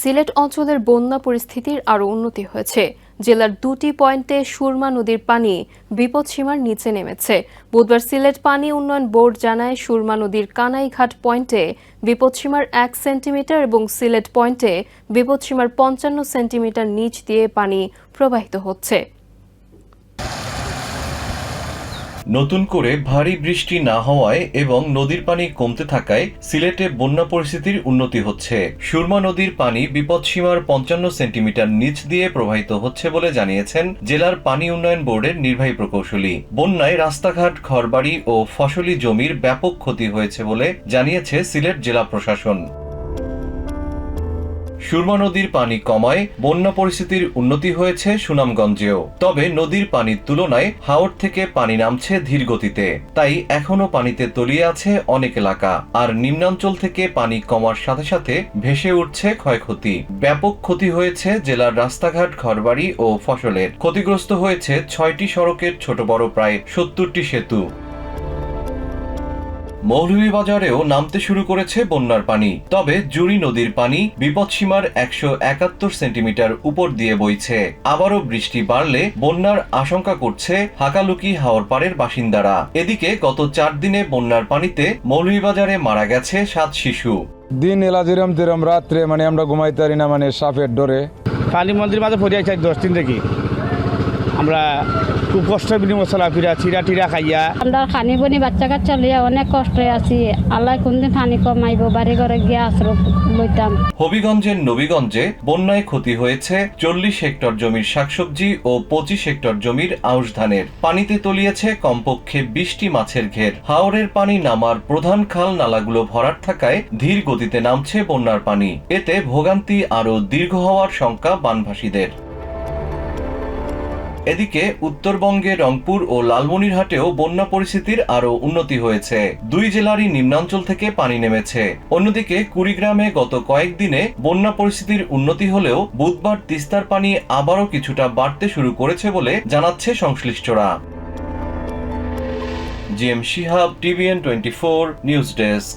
সিলেট অঞ্চলের বন্যা পরিস্থিতির আরও উন্নতি হয়েছে। জেলার দুটি পয়েন্টে সুরমা নদীর পানি বিপদসীমার নিচে নেমেছে। বুধবার সিলেট পানি উন্নয়ন বোর্ড জানায় সুরমা নদীর কানাইঘাট পয়েন্টে বিপদসীমার এক সেন্টিমিটার এবং সিলেট পয়েন্টে বিপদসীমার পঞ্চান্ন সেন্টিমিটার নিচ দিয়ে পানি প্রবাহিত হচ্ছে। নতুন করে ভারী বৃষ্টি না হওয়ায় এবং নদীর পানি কমতে থাকায় সিলেটে বন্যা পরিস্থিতির উন্নতি হচ্ছে। সুরমা নদীর পানি বিপদসীমার পঞ্চান্ন সেন্টিমিটার নিচ দিয়ে প্রবাহিত হচ্ছে বলে জানিয়েছেন জেলার পানি উন্নয়ন বোর্ডের নির্বাহী প্রকৌশলী। বন্যায় রাস্তাঘাট, ঘরবাড়ি ও ফসলি জমির ব্যাপক ক্ষতি হয়েছে বলে জানিয়েছে সিলেট জেলা প্রশাসন। সুরমা নদীর পানি কমায়, বন্যা পরিস্থিতির উন্নতি হয়েছে সুনামগঞ্জেও। তবে নদীর পানির তুলনায় হাওড় থেকে পানি নামছে ধীর গতিতে তাই এখনও পানিতে তলিয়ে আছে অনেক এলাকা। আর নিম্নাঞ্চল থেকে পানি কমার সাথে সাথে ভেসে উঠছে ক্ষয়ক্ষতি। ব্যাপক ক্ষতি হয়েছে জেলার রাস্তাঘাট, ঘরবাড়ি ও ফসলের। ক্ষতিগ্রস্ত হয়েছে ছয়টি সড়কের ছোট বড় প্রায় সত্তরটি সেতু। মৌলভীবাজারেও নামতে শুরু করেছে বন্যার পানি। তবে জুড়ি নদীর পানি বিপদসীমার একশো একাত্তর সেন্টিমিটার উপর দিয়ে বইছে। আবারও বৃষ্টি বাড়লে বন্যার আশঙ্কা করছে হাকালুকি হাওরপাড়ের বাসিন্দারা। এদিকে গত চার দিনে বন্যার পানিতে মৌলভীবাজারে মারা গেছে সাত শিশু। দিন এলা যেরম তেরম রাত্রে মানে আমরা ঘুমাইতে পারি না মানে সাপের ডরে। কালী মন্দির মাঝে পড়ে আছে দশ দিন থেকে আমরা খুব কষ্ট বিনিময় চলাফেরা চিরা টিরা খাইয়া। আমরা খানি বনি বাচ্চা কাচ্চা লইয়া অনেক কষ্টে আছি। আল্লাহ কোনদিন পানি কমাইব বাড়ি ঘরে গিয়ে আশ্রয় লইতাম। হবিগঞ্জের নবীগঞ্জে বন্যায় ক্ষতি হয়েছে চল্লিশ হেক্টর জমির শাকসবজি ও পঁচিশ হেক্টর জমির আউশ ধানের। পানিতে তলিয়েছে কমপক্ষে বিশটি মাছের ঘের। হাওরের পানি নামার প্রধান খাল নালাগুলো ভরাট থাকায় ধীর গতিতে নামছে বন্যার পানি। এতে ভোগান্তি আরও দীর্ঘ হওয়ার শঙ্কা বানভাসীদের। এদিকে উত্তরবঙ্গে রংপুর ও লালমনিরহাটেও বন্যা পরিস্থিতির আরও উন্নতি হয়েছে। দুই জেলারই নিম্নাঞ্চল থেকে পানি নেমেছে। অন্যদিকে কুড়িগ্রামে গত কয়েকদিনে বন্যা পরিস্থিতির উন্নতি হলেও বুধবার তিস্তার পানি আবারও কিছুটা বাড়তে শুরু করেছে বলে জানাচ্ছে সংশ্লিষ্টরা। G M Shihab, TVN twenty four, news desk.